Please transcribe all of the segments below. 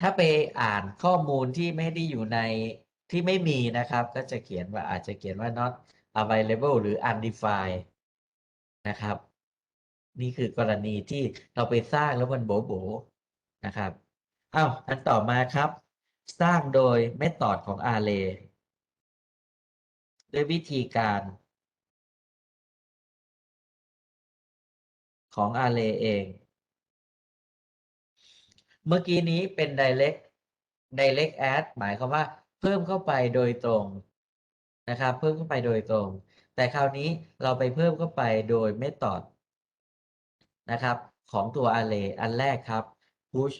ถ้าไปอ่านข้อมูลที่ไม่ได้อยู่ในที่ไม่มีนะครับ ก็จะเขียนว่าอาจจะเขียนว่า not available หรือ undefined นะครับ นี่คือกรณีที่เราไปสร้างแล้วมันโบโบนะครับอ้าวอันต่อมาครับ สร้างโดยเมธอดของ Array ด้วยวิธีการของ Array เอง เมื่อกี้นี้เป็น direct direct add หมายความว่า เพิ่มเข้าไปโดยตรงนะครับ เพิ่มเข้าไปโดยตรง แต่คราวนี้เราไปเพิ่มเข้าไปโดย method นะครับ ของตัว array อันแรกครับ push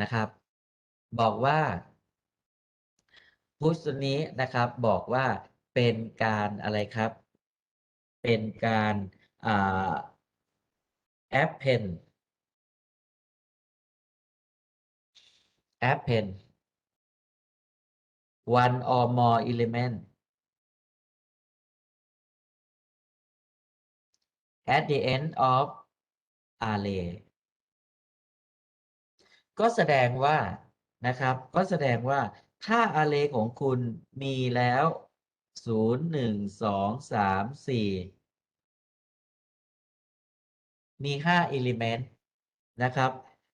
นะครับ บอกว่า push ตัวนี้นะครับ บอกว่าเป็นการอะไรครับ เป็นการอ่า append append one or more element at the end of array ก็แสดงว่านะครับ ก็แสดงว่าถ้า array ของคุณมีแล้ว 0 1 2 3 4 มี 5 element นะครับ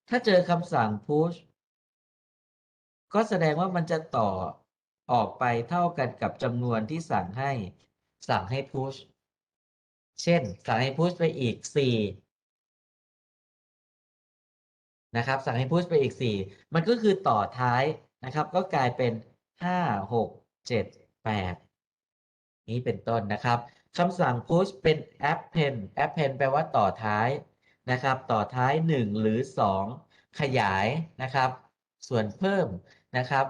ถ้าเจอคำสั่ง push ก็แสดงว่ามันจะต่อออกไปเท่ากันกับจำนวนที่สั่งให้สั่งให้ push เช่น สั่งให้ push ไปอีก 4 นะครับ สั่งให้ push ไปอีก 4 มันก็คือต่อท้ายนะครับ ก็กลายเป็น 5 6 7 8 นี้เป็นต้นนะครับ คำสั่ง push เป็น append append แปลว่าต่อท้ายนะครับ ต่อท้าย 1 หรือ 2 ขยายนะครับ ส่วนเพิ่มนะครับ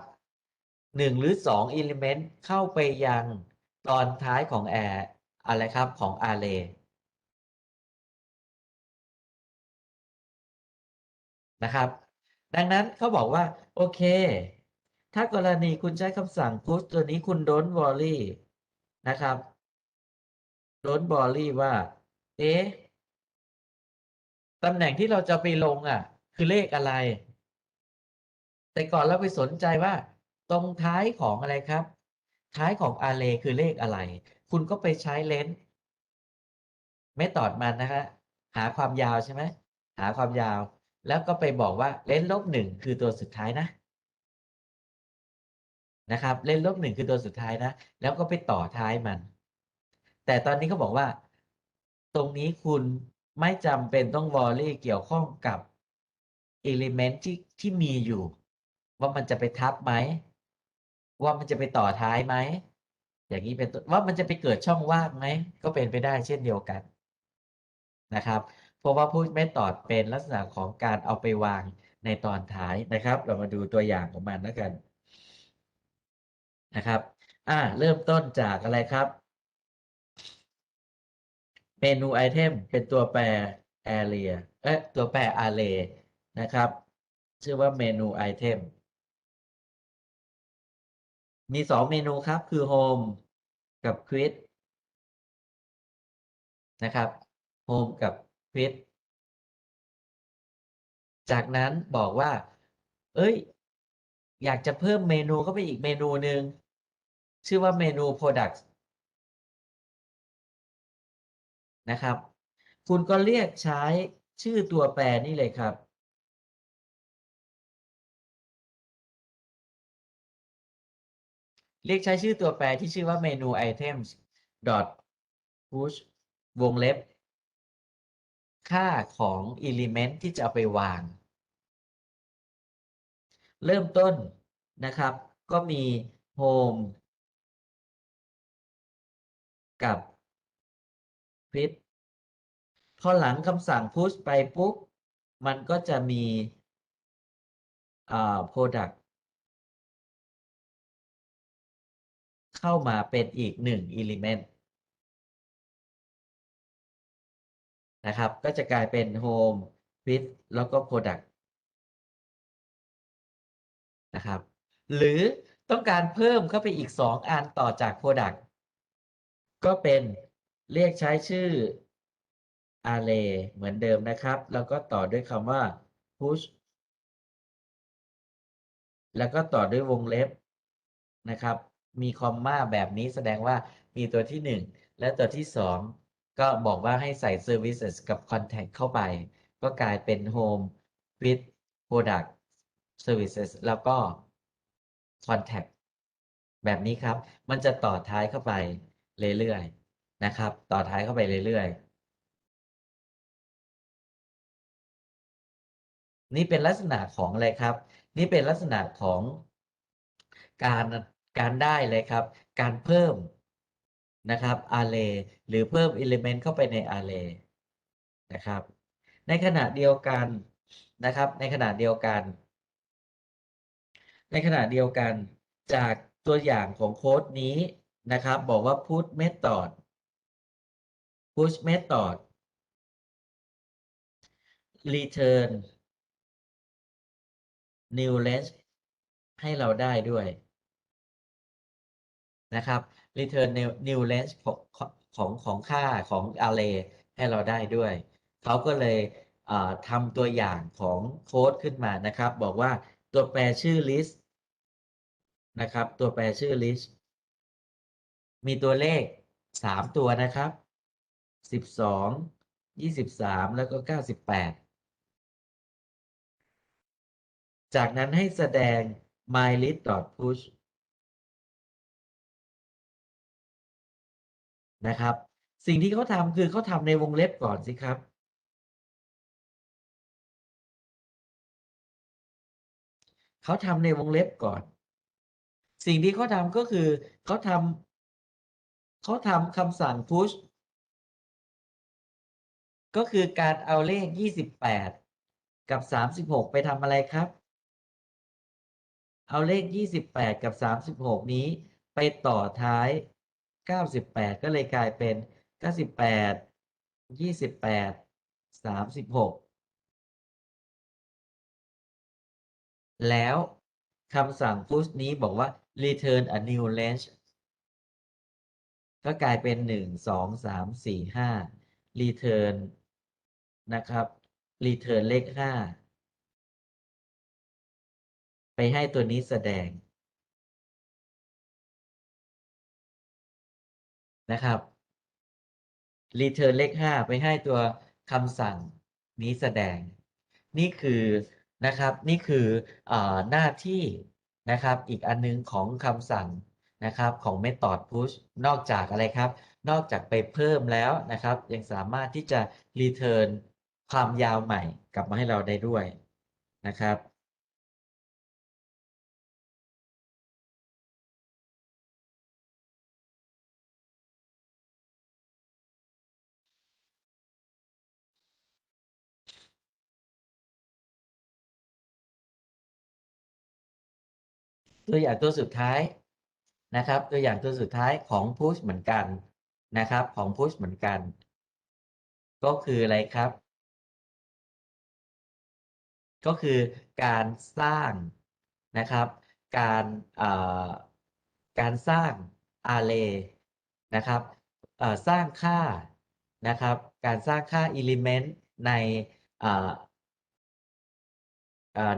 1 หรือ 2 element เข้าไปยังตอนท้ายของ air อะไรครับของ array นะครับ ดังนั้นเขาบอกว่า โอเค ถ้ากรณีคุณใช้คำสั่ง push ตัวนี้คุณ don't worry นะครับ don't worry ว่า เอ๊ะตำแหน่งที่เราจะไปลงอะ คือเลขอะไร แต่ก่อนเราไปสนใจว่า ตรงท้ายของอะไรครับ ท้ายของ array คือเลขอะไร คุณก็ไปใช้เลนส์ไม่ตอดมันนะคะหาความยาวใช่ไหมหาความยาว แล้วก็ไปบอกว่าเลนส์ลบหนึ่งคือตัวสุดท้ายนะนะครับ เลนส์ลบหนึ่งคือตัวสุดท้ายนะ แล้วก็ไปต่อท้ายมัน แต่ตอนนี้เขาบอกว่า ตรงนี้คุณไม่จำเป็นต้องวอลลี่เกี่ยวข้องกับเอลิเมนต์ที่ที่มีอยู่ ว่ามันจะไปทับไหม ว่ามันจะไปต่อท้ายไหม อย่างนี้เป็นต้นว่ามันจะไปเกิดช่องว่างไหม ก็เป็นไปได้เช่นเดียวกันนะครับ เพราะว่าพูดไม่ตอดเป็นลักษณะของการเอาไปวางในตอนท้ายนะครับ เรามาดูตัวอย่างของมันแล้วกันนะครับ อ่า เริ่มต้นจากอะไรครับ เมนูไอเทมเป็นตัวแปร area เอ๊ะตัวแปร array นะครับ ชื่อว่าเมนูไอเทมมีสองเมนูครับคือ home กับ quit นะครับ home กับ quit จากนั้นบอกว่า เอ้ย อยากจะเพิ่มเมนูเข้าไปอีกเมนูหนึ่งชื่อว่าเมนู product นะครับ คุณก็เรียกใช้ชื่อตัวแปรนี่เลยครับ เรียกใช้ชื่อตัวแปรที่ชื่อว่าเมนู items dot push วงเล็บ ค่าของ element ที่จะเอาไปวาง เริ่มต้นนะครับ ก็มี home กับ quit พอหลังคำสั่ง push ไปปุ๊บ มันก็จะมีอ่า product เข้ามาเป็นอีกหนึ่ง element นะครับ ก็จะกลายเป็น home with แล้วก็ product นะครับ หรือต้องการเพิ่มเข้าไปอีก 2 อันต่อจาก product ก็เป็น เรียกใช้ชื่อ array เหมือนเดิมนะครับ แล้วก็ต่อด้วยคำว่า push แล้วก็ต่อด้วยวงเล็บนะครับ มีคอมมาแบบนี้แสดงว่ามีตัวที่ 1 และตัวที่ 2 ก็บอกว่าให้ใส่ services กับ contact เข้าไป ก็กลายเป็น home with product services แล้วก็ contact แบบนี้ครับ มันจะต่อท้ายเข้าไปเรื่อยๆ นะครับ ต่อท้ายเข้าไปเรื่อยๆ นี่เป็นลักษณะของอะไรครับ นี่เป็นลักษณะของการการได้เลยครับ การเพิ่มนะครับ array หรือเพิ่ม element เข้าไปใน array นะครับ ในขณะเดียวกันนะครับ ในขณะเดียวกัน ในขณะเดียวกันจากตัวอย่างของโค้ดนี้นะครับ บอกว่า put method push method return new range ให้เราได้ด้วยนะครับ return new new range ของของของค่าของ array ให้เราได้ด้วย เขาก็เลยทำตัวอย่างของโค้ดขึ้นมานะครับ บอกว่าตัวแปรชื่อ list นะครับ ตัวแปรชื่อ list มีตัวเลข 3 ตัวนะครับ 12 23แล้วก็98จากนั้นให้แสดง mylist.push นะครับ สิ่งที่เขาทำคือเขาทำในวงเล็บก่อนสิครับ เขาทำในวงเล็บก่อน สิ่งที่เขาทำก็คือเขาทำเขาทำคำสั่ง push ก็คือการเอาเลข 28 กับ 36 ไปทำอะไรครับ เอาเลข 28 กับ 36 นี้ไปต่อท้าย 98 ก็เลยกลายเป็น 98 28 36 แล้วคำสั่ง push นี้บอกว่า return a new range ก็กลายเป็น 1 2 3 4 5 return นะครับ return เลข5ไปให้ตัวนี้แสดงนะครับ return เลข5ไปให้ตัวคำสั่งนี้แสดง นี่คือนะครับ นี่คืออหน้าที่นะครับ อีกอันนึงของคำสั่งนะครับของ method push นอกจากอะไรครับ นอกจากไปเพิ่มแล้วนะครับ ยังสามารถที่จะ return ความยาวใหม่กลับมาให้เราได้ด้วยนะครับตัวอย่างตัวสุดท้ายนะครับ ตัวอย่างตัวสุดท้ายของ push เหมือนกันนะครับ ของ push เหมือนกัน ก็คืออะไรครับ ก็คือการสร้างนะครับ การการสร้าง array นะครับสร้างค่านะครับ การสร้างค่า element ใน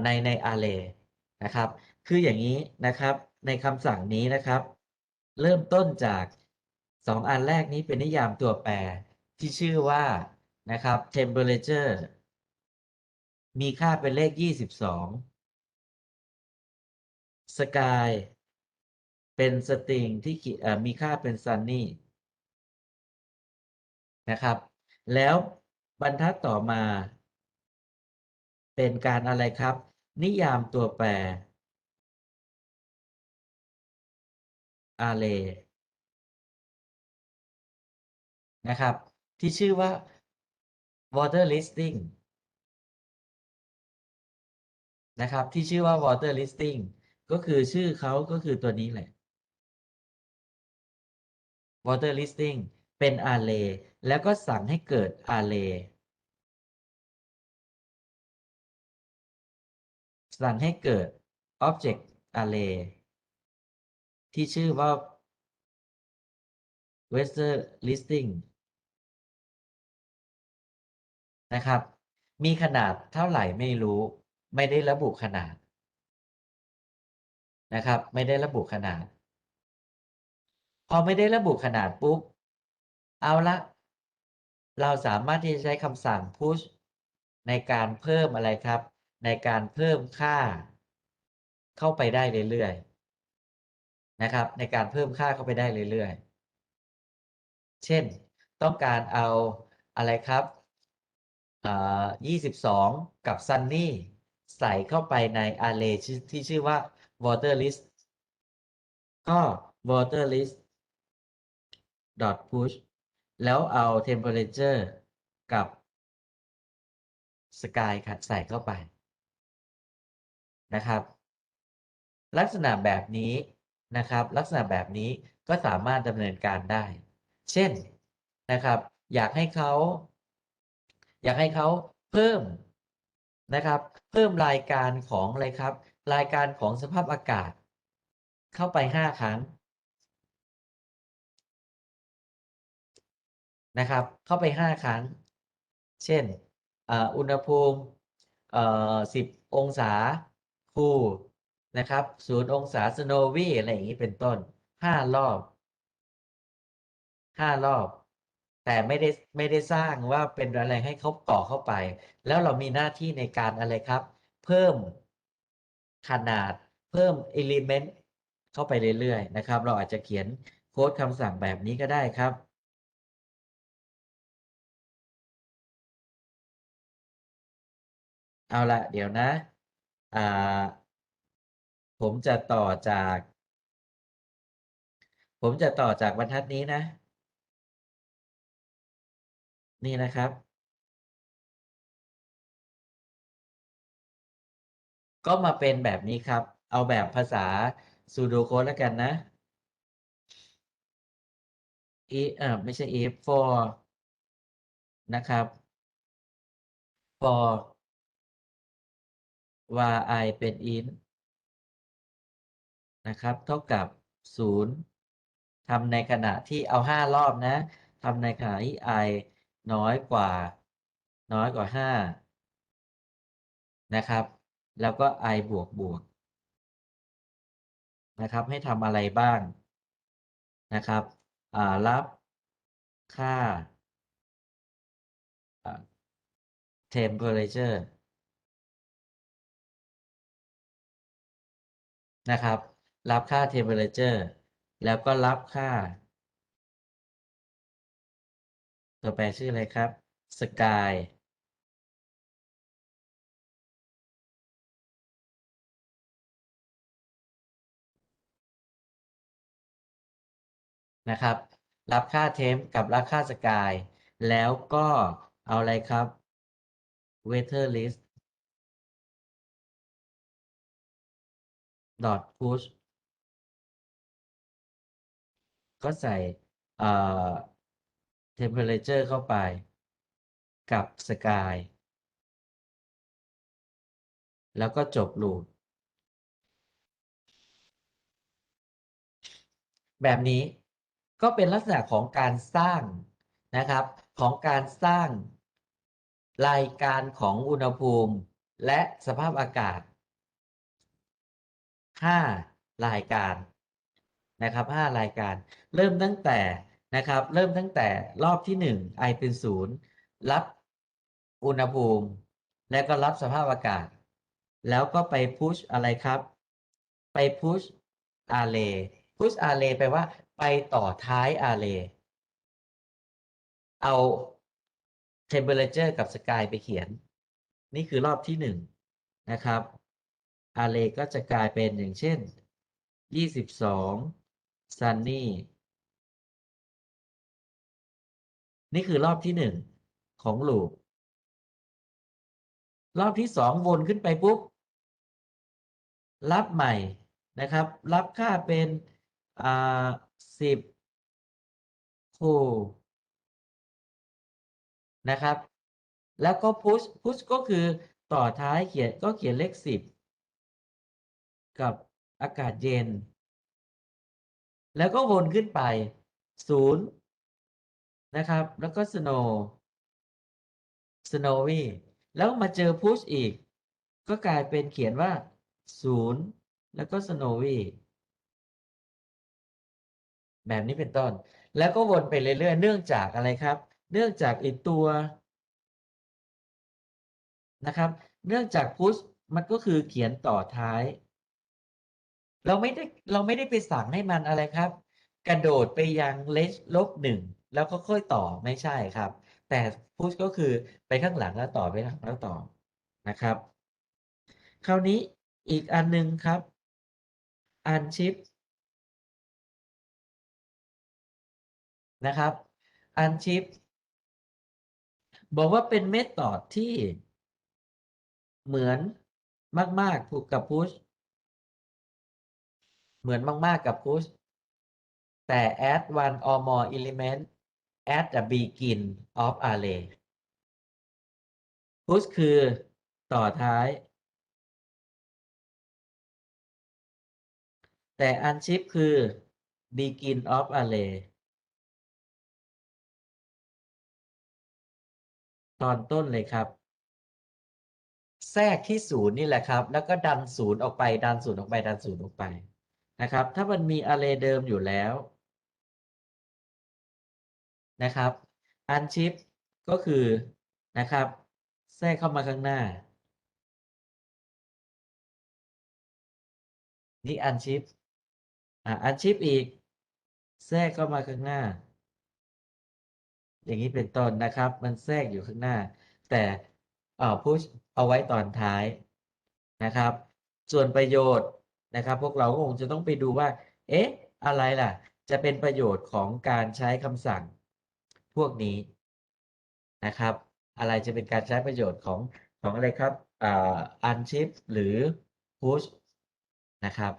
ในใน array นะครับ คืออย่างนี้นะครับในคำสั่งนี้นะครับ เริ่มต้นจาก 2 อันแรกนี้เป็นนิยามตัวแปรที่ชื่อว่านะครับ temperature มีค่าเป็นเลข22 sky เป็นสตริงที่มีค่าเป็น sunny นะครับ แล้วบรรทัดต่อมา เป็นการอะไรครับ นิยามตัวแปร array นะครับ ที่ชื่อว่า water listing นะครับ ที่ชื่อว่า water listing ก็คือชื่อเขาก็คือตัวนี้แหละ water listing เป็น array แล้วก็สั่งให้เกิด array สั่งให้เกิด object array ที่ชื่อว่า water listing นะครับ มีขนาดเท่าไหร่ไม่รู้ ไม่ได้ระบุขนาดนะครับ ไม่ได้ระบุขนาด พอไม่ได้ระบุขนาดปุ๊บ เอาละ เราสามารถที่จะใช้คำสั่ง push ในการเพิ่มอะไรครับ ในการเพิ่มค่า เข้าไปได้เรื่อยๆนะครับ ในการเพิ่มค่าเข้าไปได้เรื่อยๆ เช่น ต้องการเอาอะไรครับอ่า22 กับ Sunny ใส่เข้าไปใน array ที่ชื่อว่า water list ก็ water list dot push แล้วเอา temperature กับ sky ค่ะใส่เข้าไปนะครับ ลักษณะแบบนี้นะครับ ลักษณะแบบนี้ก็สามารถดำเนินการได้ เช่นนะครับ อยากให้เขา อยากให้เขาเพิ่ม นะครับ เพิ่มรายการของอะไรครับ รายการของสภาพอากาศ เข้าไป 5 ครั้งนะครับ เข้าไป 5 ครั้ง เช่นอุณหภูมิเอ่อ10 องศาคูลนะครับ0องศาสโนวีอะไรอย่างนี้เป็นต้น 5 รอบ 5 รอบ แต่ไม่ได้ไม่ได้สร้างว่าเป็นอะไรให้เขาก่อเข้าไป แล้วเรามีหน้าที่ในการอะไรครับ เพิ่มขนาดเพิ่ม element เข้าไปเรื่อยๆนะครับ เราอาจจะเขียนโค้ดคำสั่งแบบนี้ก็ได้ครับเอาละเดี๋ยวนะอ่าผมจะต่อจาก ผมจะต่อจากบรรทัดนี้นะ นี่นะครับ ก็มาเป็นแบบนี้ครับ เอาแบบภาษา pseudocode แล้วกันนะ if เออไม่ใช่ if for นะครับ for var i เป็น int นะครับ เท่ากับ 0ทำในขณะที่เอา 5 รอบนะทำในขณะที่ i น้อยกว่า น้อยกว่า 5 นะครับ แล้วก็ i บวกบวกนะครับ ให้ทำอะไรบ้างนะครับอ่ารับค่า temperature นะครับ รับค่า temperature แล้วก็รับค่า ตัวแปรชื่ออะไรครับ sky นะครับ รับค่า temp กับรับค่า sky แล้วก็เอาอะไรครับ weather list dot push ก็ใส่เอ่อ temperature เข้าไป กับ sky แล้วก็จบลูปแบบนี้ก็เป็นลักษณะของการสร้างนะครับ ของการสร้าง รายการของอุณหภูมิ และสภาพอากาศ 5 รายการนะครับ 5 รายการ เริ่มตั้งแต่ นะครับ เริ่มตั้งแต่รอบที่ 1 i เป็น0รับอุณหภูมิ และก็รับสภาพอากาศ แล้วก็ไปพุชอะไรครับ ไปพุช array push array แปลว่า ไปต่อท้าย array เอา temperature กับ sky ไปเขียน นี่คือรอบที่หนึ่งนะครับ array ก็จะกลายเป็นอย่างเช่น 22 sunny นี่คือรอบที่หนึ่งของ loop รอบที่สองวนขึ้นไปปุ๊บ รับใหม่นะครับ รับค่าเป็นอ่าสิบคูนะครับ แล้วก็ push push ก็คือต่อท้ายเขียนก็เขียนเลขสิบกับอากาศเย็น แล้วก็วนขึ้นไปศูนย์ นะครับ แล้วก็ snow snowy แล้วมาเจอ push อีก ก็กลายเป็นเขียนว่า 0 แล้วก็ snowy แบบนี้เป็นต้น แล้วก็วนไปเรื่อยๆ เนื่องจากอะไรครับ เนื่องจากอีตัวนะครับ เนื่องจาก push มันก็คือเขียนต่อท้าย เราไม่ได้เราไม่ได้ไปสั่งให้มันอะไรครับ กระโดดไปยังเลสลบหนึ่ง แล้วก็ค่อยต่อไม่ใช่ครับ แต่ push ก็คือไปข้างหลังแล้วต่อไปข้างหลังแล้วต่อนะครับ คราวนี้อีกอันหนึงครับ unship นะครับ unship บอกว่าเป็นเมธอดที่เหมือนมากๆถูกกับ push เหมือนมาก ๆ กับ push แต่ add one or more element at the begin of array push คือต่อท้าย แต่ unship คือ begin of array ตอนต้นเลยครับ แทรกที่ศูนย์นี่แหละครับ แล้วก็ดันศูนย์ออกไปดันศูนย์ออกไปดันศูนย์ออกไปนะครับ ถ้ามันมี array เดิมอยู่แล้ว นะครับ unship ก็คือนะครับ แทรกเข้ามาข้างหน้า นี่ unship อ่า unship อีก แทรกเข้ามาข้างหน้า อย่างนี้เป็นต้นนะครับ มันแทรกอยู่ข้างหน้า แต่เอ่อ push เอาไว้ตอนท้ายนะครับ ส่วนประโยชน์นะครับ พวกเราก็คงจะต้องไปดูว่า เอ๊ะ อะไรล่ะ จะเป็นประโยชน์ของการใช้คำสั่ง พวกนี้นะครับ อะไรจะเป็นการใช้ประโยชน์ของของอะไรครับอ่า unship หรือ push นะครับ